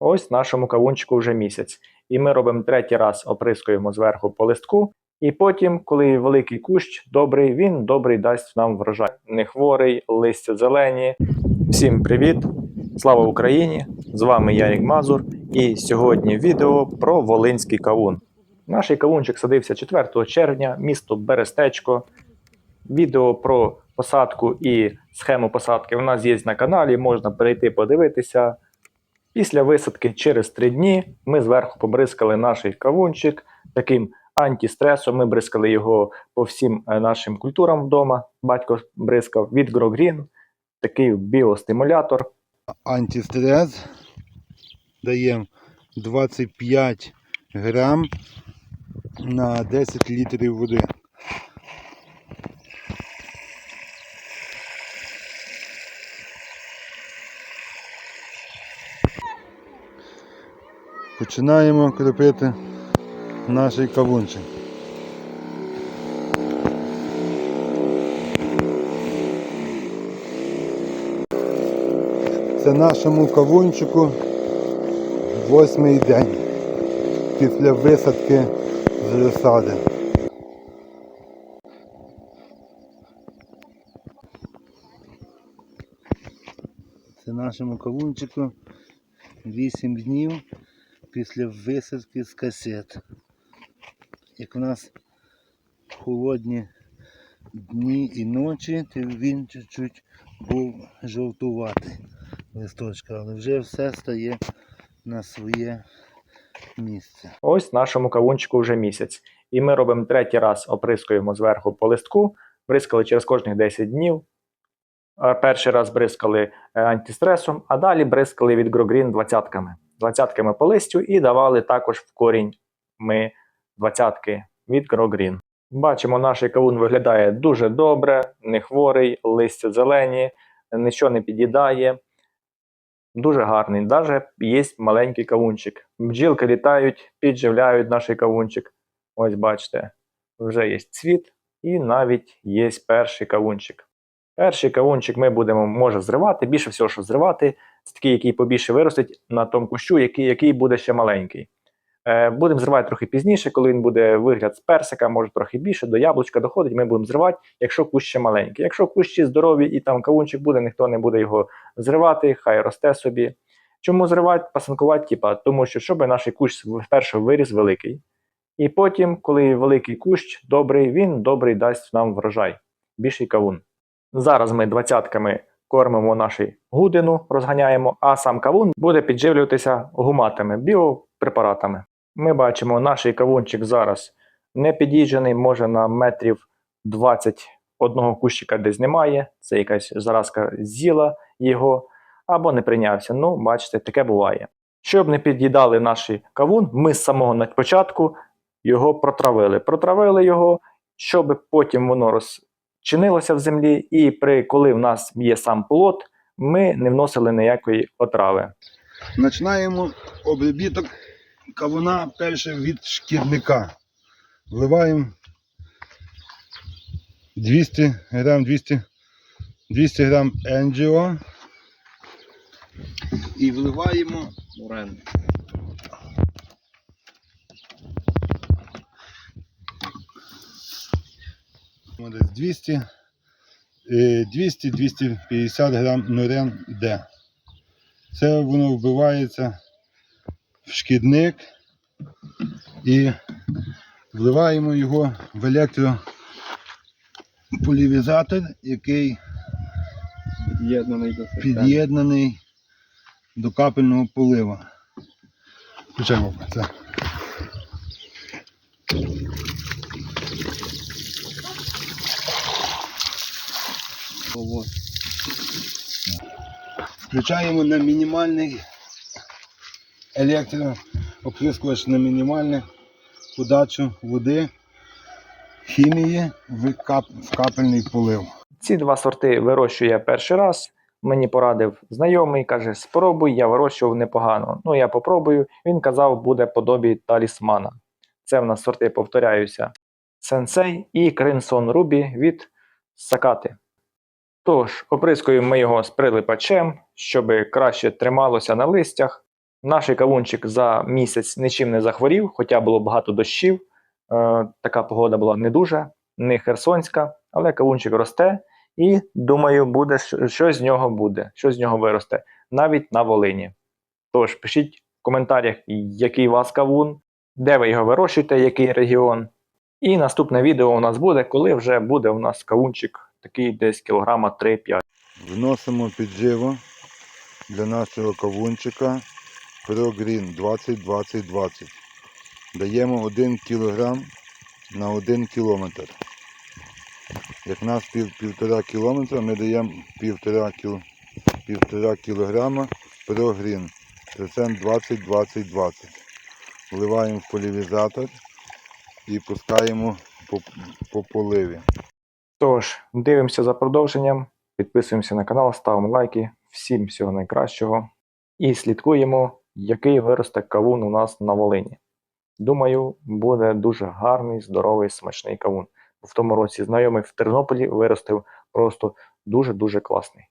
Ось нашому кавунчику вже місяць. І ми робимо третій раз, оприскуємо зверху по листку. І потім, коли великий кущ добрий, він добрий дасть нам врожай. Не хворий, листя зелені. Всім привіт! Слава Україні! З вами Ярік Мазур. І сьогодні відео про Волинський кавун. Наш кавунчик садився 4 червня, місто Берестечко. Відео про посадку і схему посадки у нас є на каналі, можна перейти подивитися. Після висадки через 3 дні ми зверху побризкали наш кавунчик таким антистресом. Ми бризкали його по всім е, нашим культурам вдома. Батько бризкав від GrowGreen, такий біостимулятор. антистрес. Даємо 25 грам на 10 літрів води. Починаємо крепити наш кавунчик. Це нашому кавунчику восьмий день після висадки з розсади. Це нашому кавунчику 8 днів після висадки з касет. Як у нас холодні дні і ночі, то він чуть-чуть був жовтуватий листочка, але вже все стає на своє місце. Ось нашому кавунчику вже місяць. І ми робимо третій раз, оприскуємо зверху по листку. Бризкали через кожних 10 днів. Перший раз бризкали е, антистресом, а далі бризкали від GrowGreen двадцятками. Двадцятками по листю і давали також в корінь ми двадцятки від GrowGreen. Бачимо, наш кавун виглядає дуже добре, не хворий, листя зелені, нічого не під'їдає. Дуже гарний. Навіть є маленький кавунчик. Бджілки літають, підживляють наш кавунчик. Ось бачите, вже є цвіт і навіть є перший кавунчик. Перший кавунчик ми будемо може зривати, більше всього, що зривати, такий, який побільше виростить на тому кущу, який, який буде ще маленький. Е, будемо зривати трохи пізніше, коли він буде вигляд з персика, може трохи більше, до яблучка доходить, ми будемо зривати, якщо кущ ще маленький. Якщо кущі здорові і там кавунчик буде, ніхто не буде його зривати, хай росте собі. Чому зривати, пасанкувати? Типа, тому що щоб наш кущ вперше виріс великий. І потім, коли великий кущ добрий, він добрий дасть нам врожай, більший кавун. Зараз ми двадцятками кормимо нашу гудину, розганяємо, а сам кавун буде підживлюватися гуматами, біопрепаратами. Ми бачимо, наш кавунчик зараз не під'їжджений, може на метрів 20 одного кущика десь немає. Це якась заразка з'їла його або не прийнявся. Ну, бачите, таке буває. Щоб не під'їдали наш кавун, ми з самого початку його протравили. Протравили його, щоб потім воно розчинилося в землі, і при коли в нас є сам плод, ми не вносили ніякої отрави. Починаємо обробіток кавуна перше від шкідника. Вливаємо 200 грам 200, 200 грам енджіо і вливаємо Мурен. Десь 200 е, 200-250 грам нурен Д. Це воно вбивається в шкідник і вливаємо його в електрополівізатор, який Під'єднаний до під'єднаний до капельного полива. Включаємо це. Ого. Включаємо на мінімальний електрооприскувач на мінімальну подачу води, хімії в, кап, в капельний полив. Ці два сорти вирощую я перший раз. Мені порадив знайомий, каже: спробуй, я вирощував непогано. Ну, я попробую. Він казав, буде подобі талісмана. Це в нас сорти, повторяюся. Сенсей і Кринсон Рубі від Сакати. Тож, оприскуємо ми його з прилипачем, щоб краще трималося на листях. Наш кавунчик за місяць нічим не захворів, хоча було багато дощів. Е, така погода була не дуже, не херсонська, але кавунчик росте. І думаю, буде що- з нього буде, що з нього виросте, навіть на Волині. Тож пишіть в коментарях, який у вас кавун, де ви його вирощуєте, який регіон. І наступне відео у нас буде, коли вже буде у нас кавунчик такий десь кілограма 3-5. Вносимо підживу для нашого кавунчика ProGreen 20-20-20. Даємо 1 кг на 1 км. Як нас пів, півтора кілометра, ми даємо півтора, кіл, півтора кілограма ProGreen. Процент 20-20-20. Вливаємо в полівізатор і пускаємо по, по поливі. Тож, дивимося за продовженням, підписуємося на канал, ставимо лайки. Всім всього найкращого. І слідкуємо, який виросте кавун у нас на Волині. Думаю, буде дуже гарний, здоровий, смачний кавун. В тому році знайомий в Тернополі виростив просто дуже-дуже класний.